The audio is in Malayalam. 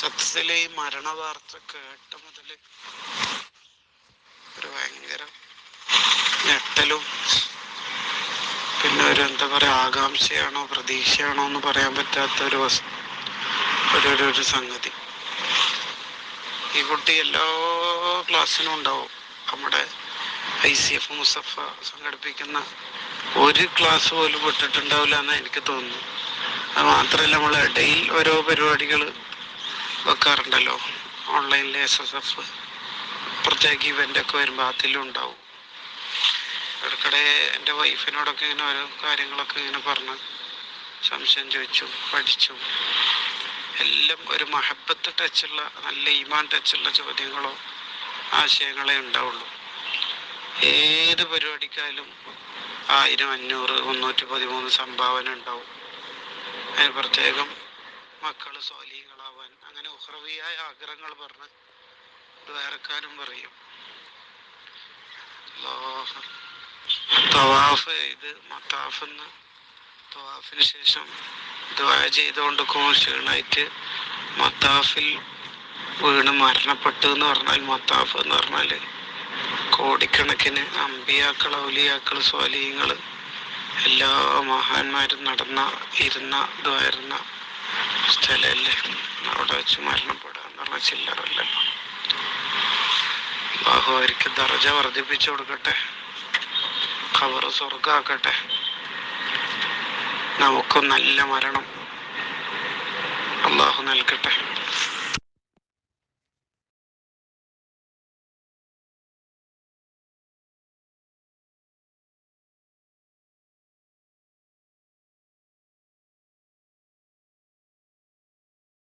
സത്യത്തിൽ ഈ മരണ വാർത്ത കേട്ട മുതൽ ഒരു ഭയങ്കര ഞെട്ടലും പിന്നെ ഒരു എന്താ പറയാ ആകാംക്ഷയാണോ പ്രതീക്ഷയാണോ എന്ന് പറയാൻ പറ്റാത്ത ഒരു ഒരു ഒരു സംഗതി. ഈ കുട്ടി എല്ലാ ക്ലാസ്സിനും ഉണ്ടാവും. നമ്മുടെ ഐ സി എഫ് മുസഫ സംഘടിപ്പിക്കുന്ന ഒരു ക്ലാസ് പോലും വിട്ടിട്ടുണ്ടാവില്ല എന്ന് എനിക്ക് തോന്നുന്നു. അത് മാത്രമല്ല നമ്മൾ ഇടയിൽ ഓരോ പരിപാടികൾ വെക്കാറുണ്ടല്ലോ. ഓൺലൈനിൽ എസ് എസ് എഫ് പ്രത്യേക ഇവന്റ് ഒക്കെ വരുമ്പോൾ അതിലും ഉണ്ടാവും ഇടയ്ക്കിടെ എന്റെ വൈഫിനോടൊക്കെ ഇങ്ങനെ ഓരോ കാര്യങ്ങളൊക്കെ ഇങ്ങനെ പറഞ്ഞ് സംശയം ചോദിച്ചു പഠിച്ചു. എല്ലാം ഒരു മഹബത്ത് ടച്ചുള്ള നല്ല ഈമാൻ ടച്ചുള്ള ചോദ്യങ്ങളോ ആശയങ്ങളെ ഉണ്ടാവുള്ളൂ. ഏത് പരിപാടിക്കായാലും ആയിരം അഞ്ഞൂറ് മുന്നൂറ്റി പതിമൂന്ന് സംഭാവന ഉണ്ടാവും. അതിന് പ്രത്യേകം മക്കൾ സ്വാലീകളാവാൻ അങ്ങനെ ഉഹ്രവിയായ ആഗ്രഹങ്ങൾ പറഞ്ഞ് വേറെക്കാനും പറയും. തവാഫ് ഇത് മത്താഫെന്ന് തവാഫിന് ശേഷം ദ്വാ ചെയ്തുകൊണ്ട് ക്ഷീണായിട്ട് മത്താഫിൽ വീണ് മരണപ്പെട്ടു എന്ന് പറഞ്ഞാൽ മത്താഫ് എന്ന് പറഞ്ഞാൽ കോടിക്കണക്കിന് അമ്പിയാക്കൾ ഔലിയാക്കൾ സ്വാലീയങ്ങൾ എല്ലാ മഹാന്മാരും നടന്ന ഇരുന്ന ഇതായിരുന്ന സ്ഥലമല്ലേ അവിടെ വെച്ച് മരണപ്പെടുക എന്ന് പറഞ്ഞാൽ ചില്ലറല്ലല്ലോ അള്ളാഹു അവർക്ക് ദർജ വർദ്ധിപ്പിച്ചു കൊടുക്കട്ടെ. ഖബറ് സ്വർഗാക്കട്ടെ നമുക്കും നല്ല മരണം. അള്ളാഹു നൽകട്ടെ.